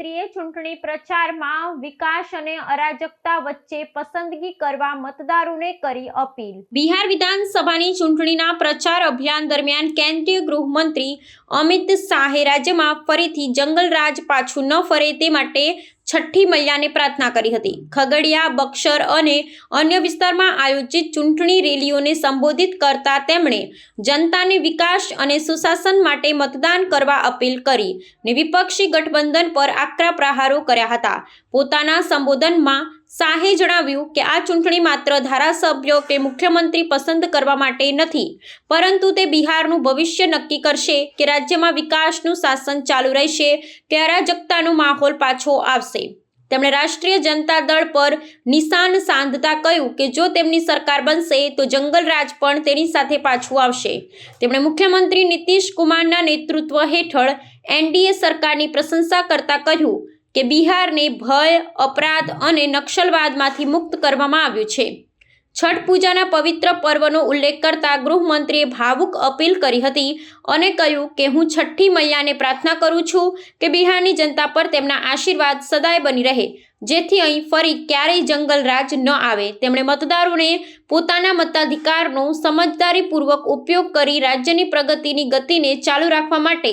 ગૃહમંત્રીએ ચૂંટણી પ્રચારમાં વિકાસ અને અરાજકતા વચ્ચે પસંદગી કરવા મતદારોને કરી અપીલ. બિહાર વિધાનસભાની ચૂંટણીના પ્રચાર અભિયાન દરમિયાન કેન્દ્રીય ગૃહમંત્રી અમિત શાહે રાજ્યમાં ફરીથી જંગલરાજ પાછું ન ફરે તે માટે છઠ્ઠી મૈયાને પ્રાર્થના કરી હતી. ખગડિયા બક્ષર અને અન્ય વિસ્તારમાં આયોજિત ચૂંટણી રેલીઓને સંબોધિત કરતા તેમણે જનતાને વિકાસ અને સુશાસન માટે મતદાન કરવા અપીલ કરી ને વિપક્ષી ગઠબંધન પર આકરા પ્રહારો કર્યા હતા. પોતાના સંબોધનમાં શાહે જણાવ્યું કે આ ચૂંટણી માત્ર ધારાસભ્યો કે મુખ્યમંત્રી પસંદ કરવા માટે નથી, પરંતુ તે બિહારનું ભવિષ્ય નક્કી કરશે કે રાજ્યમાં વિકાસનું શાસન ચાલુ રહેશે કે અરાજકતાનો માહોલ પાછો આવશે. તેમણે રાષ્ટ્રીય જનતા દળ પર નિશાન સાંધતા કહ્યું કે જો તેમની સરકાર બનશે, તો જંગલરાજ પણ તેની સાથે પાછું આવશે. તેમણે મુખ્યમંત્રી નીતિશ કુમારના નેતૃત્વ હેઠળ એનડીએ સરકારની પ્રશંસા કરતા કહ્યું કે બિહારને ભય અપરાધ અને નક્સલવાદમાંથી મુક્ત કરવામાં આવ્યું છે. છઠ પૂજાના પવિત્ર પર્વનો ઉલ્લેખ કરતા ગૃહમંત્રીએ ભાવુક અપીલ કરી હતી અને કહ્યું કે હું છઠ્ઠી મૈયાને પ્રાર્થના કરું છું કે બિહારની જનતા પર તેમના આશીર્વાદ સદાય બની રહે. જેથી અહીં ફરી ક્યારેય જંગલ રાજ ન આવે. તેમણે મતદારોને પોતાના મતાધિકારનો સમજદારીપૂર્વક ઉપયોગ કરી રાજ્યની પ્રગતિની ગતિને ચાલુ રાખવા માટે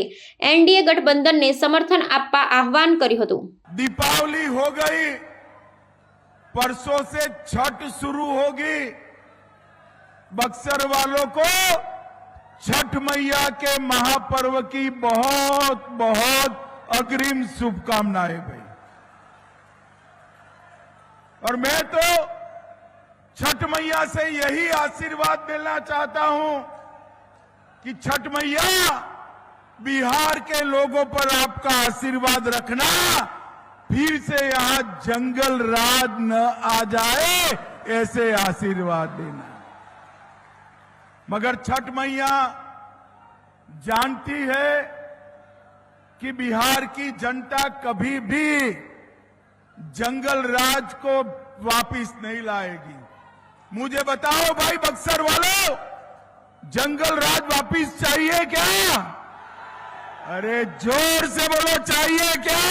એનડીએ ગઠબંધનને સમર્થન આપવા આહવાન કર્યું હતું. દીપાવલી હો ગઈ. परसों से छठ शुरू होगी। बक्सर वालों को छठ मैया के महापर्व की बहुत बहुत अग्रिम शुभकामनाएँ भाई। और मैं तो छठ मैया से यही आशीर्वाद देना चाहता हूँ कि छठ मैया बिहार के लोगों पर आपका आशीर्वाद रखना फिर से यहाँ जंगल राज न आ जाए, ऐसे आशीर्वाद देना। मगर छठ मैया जानती है कि बिहार की जनता कभी भी जंगल राज को वापिस नहीं लाएगी। मुझे बताओ भाई बक्सर वालों, जंगल राज वापिस चाहिए क्या? अरे ज़ोर से बोलो, चाहिए क्या?